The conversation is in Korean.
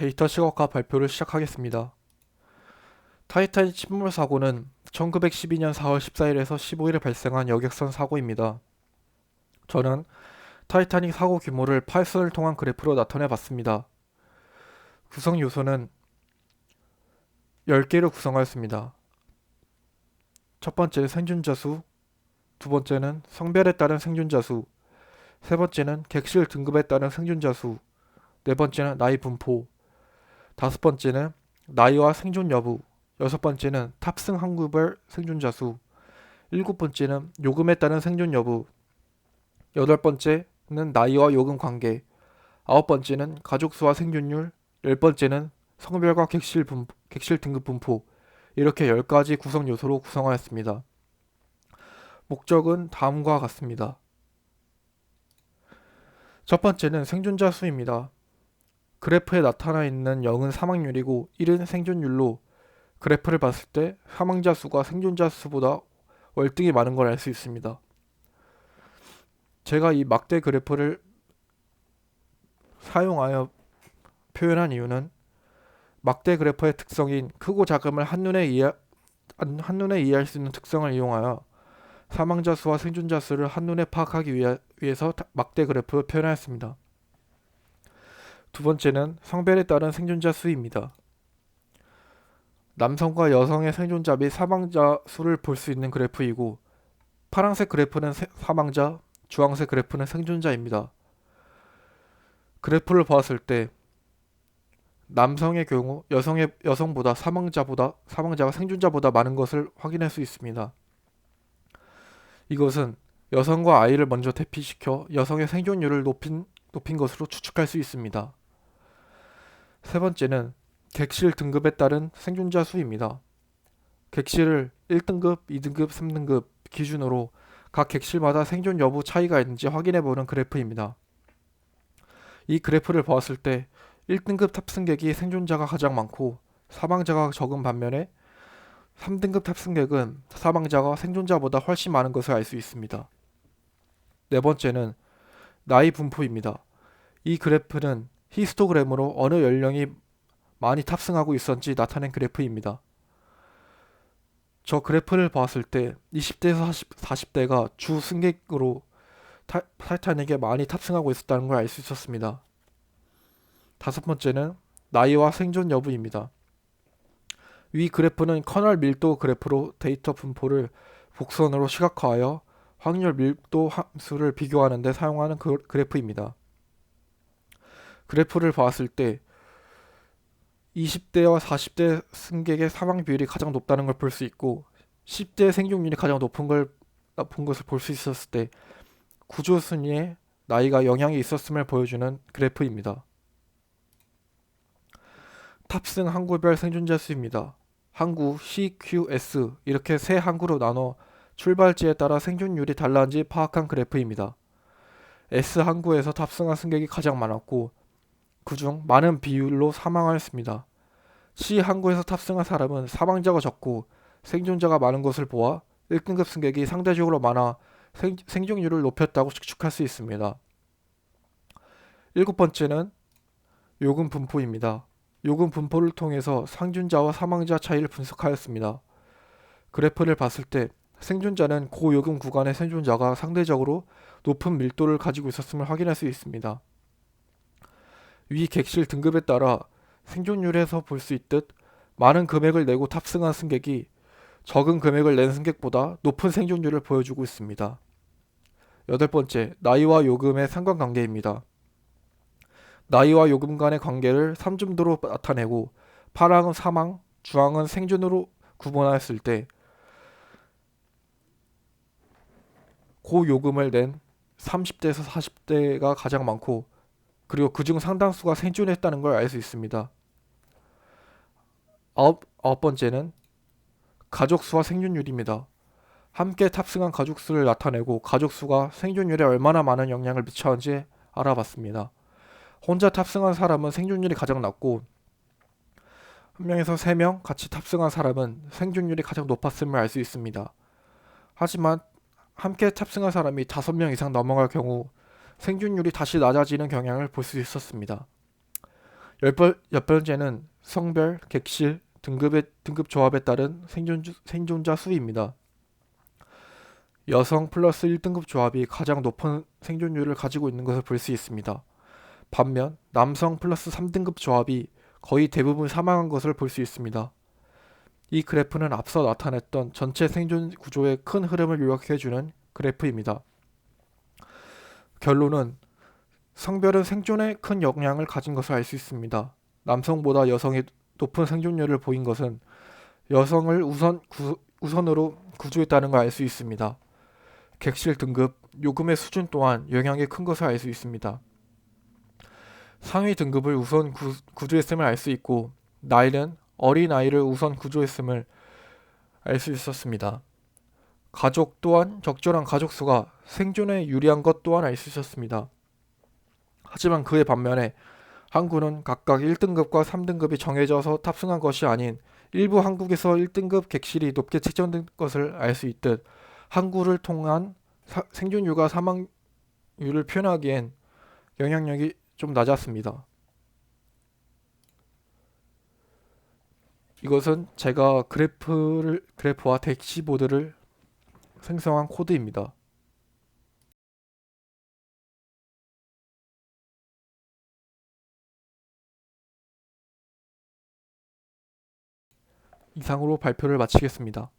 데이터 시각화 발표를 시작하겠습니다. 타이타닉 침몰 사고는 1912년 4월 14일에서 15일에 발생한 여객선 사고입니다. 저는 타이타닉 사고 규모를 파이썬을 통한 그래프로 나타내 봤습니다. 구성 요소는 10개로 구성하였습니다. 첫 번째 생존자 수, 두 번째는 성별에 따른 생존자 수, 세 번째는 객실 등급에 따른 생존자 수, 네 번째는 나이 분포, 다섯 번째는 나이와 생존 여부, 여섯 번째는 탑승 항구별 생존자 수, 일곱 번째는 요금에 따른 생존 여부, 여덟 번째는 나이와 요금 관계, 아홉 번째는 가족 수와 생존율, 열 번째는 성별과 객실 분 객실 등급 분포 이렇게 열 가지 구성 요소로 구성하였습니다. 목적은 다음과 같습니다. 첫 번째는 생존자 수입니다. 그래프에 나타나 있는 0은 사망률이고 1은 생존율로 그래프를 봤을 때 사망자 수가 생존자 수보다 월등히 많은 걸 알 수 있습니다. 제가 이 막대 그래프를 사용하여 표현한 이유는 막대 그래프의 특성인 크고 작음을 한눈에 이해 한눈에 이해할 수 있는 특성을 이용하여 사망자 수와 생존자 수를 한눈에 파악하기 위해, 위해서 막대 그래프를 표현하였습니다. 두 번째는 성별에 따른 생존자 수입니다. 남성과 여성의 생존자 및 사망자 수를 볼 수 있는 그래프이고 파란색 그래프는 사망자, 주황색 그래프는 생존자입니다. 그래프를 보았을 때 남성의 경우 여성의 여성보다 사망자보다 사망자가 생존자보다 많은 것을 확인할 수 있습니다. 이것은 여성과 아이를 먼저 대피시켜 여성의 생존율을 높인 높인 것으로 추측할 수 있습니다. 세 번째는 객실 등급에 따른 생존자 수입니다. 객실을 1등급, 2등급, 3등급 기준으로 각 객실마다 생존 여부 차이가 있는지 확인해 보는 그래프입니다. 이 그래프를 보았을 때 1등급 탑승객이 생존자가 가장 많고 사망자가 적은 반면에 3등급 탑승객은 사망자가 생존자보다 훨씬 많은 것을 알 수 있습니다. 네 번째는 나이 분포입니다. 이 그래프는 히스토그램으로 어느 연령이 많이 탑승하고 있었는지 나타낸 그래프입니다. 저 그래프를 봤을 때 20대에서 40, 대가 주 승객으로 타, 타이타닉에 많이 탑승하고 있었다는 걸 알 수 있었습니다. 다섯 번째는 나이와 생존 여부입니다. 위 그래프는 커널 밀도 그래프로 데이터 분포를 복선으로 시각화하여 확률 밀도 함수를 비교하는 데 사용하는 그, 그래프입니다. 그래프를 봤을 때 20대와 40대 승객의 사망 비율이 가장 높다는 걸 볼 수 있고 10대 생존율이 가장 높은 걸 높은 것을 볼 수 있었을 때 구조 순위에 나이가 영향이 있었음을 보여주는 그래프입니다. 탑승 항구별 생존자 수입니다. 항구 CQS 이렇게 세 항구로 나눠 출발지에 따라 생존율이 달라는지 파악한 그래프입니다. S 항구에서 탑승한 승객이 가장 많았고 그중 많은 비율로 사망하였습니다. C 항구에서 탑승한 사람은 사망자가 적고 생존자가 많은 것을 보아 1등급 승객이 상대적으로 많아 생, 생존율을 높였다고 추측할 수 있습니다. 일곱 번째는 요금 분포입니다. 요금 분포를 통해서 상존자와 사망자 차이를 분석하였습니다. 그래프를 봤을 때 생존자는 고요금 구간의 생존자가 상대적으로 높은 밀도를 가지고 있었음을 확인할 수 있습니다. 위 객실 등급에 따라 생존율에서 볼 수 있듯 많은 금액을 내고 탑승한 승객이 적은 금액을 낸 승객보다 높은 생존율을 보여주고 있습니다. 여덟 번째, 나이와 요금의 상관관계입니다. 나이와 요금 간의 관계를 3점도로 나타내고 파랑은 사망, 주황은 생존으로 구분하였을 때 고요금을 낸 30대에서 40대가 가장 많고 그리고 그중 상당수가 생존했다는 걸 알 수 있습니다. 아홉, 아홉 번째는 가족 수와 생존율입니다. 함께 탑승한 가족 수를 나타내고 가족 수가 생존율에 얼마나 많은 영향을 미쳤는지 알아봤습니다. 혼자 탑승한 사람은 생존율이 가장 낮고 한 명에서 세 명 같이 탑승한 사람은 생존율이 가장 높았음을 알 수 있습니다. 하지만 함께 탑승한 사람이 다섯 명 이상 넘어갈 경우 생존율이 다시 낮아지는 경향을 볼 수 있었습니다. 열 번째는 성별, 객실, 등급의 등급 조합에 따른 생존, 생존자 수입니다. 여성 플러스 1등급 조합이 가장 높은 생존율을 가지고 있는 것을 볼 수 있습니다. 반면 남성 플러스 3등급 조합이 거의 대부분 사망한 것을 볼 수 있습니다. 이 그래프는 앞서 나타냈던 전체 생존 구조의 큰 흐름을 요약해주는 그래프입니다. 결론은 성별은 생존에 큰 영향을 가진 것을 알 수 있습니다. 남성보다 여성이 높은 생존율을 보인 것은 여성을 우선 구, 우선으로 구조했다는 걸 알 수 있습니다. 객실 등급, 요금의 수준 또한 영향이 큰 것을 알 수 있습니다. 상위 등급을 우선 구, 구조했음을 알 수 있고 나이는 어린 아이를 우선 구조했음을 알 수 있었습니다. 가족 또한 적절한 가족 수가 생존에 유리한 것 또한 알 수 있었습니다. 하지만 그의 반면에 항구는 각각 1등급과 3등급이 정해져서 탑승한 것이 아닌 일부 항국에서 1등급 객실이 높게 책정된 것을 알 수 있듯 항구를 통한 사- 생존율과 사망률을 표현하기엔 영향력이 좀 낮았습니다. 이것은 제가 그래프를 그래프와 대시보드를 생성한 코드입니다. 이상으로 발표를 마치겠습니다.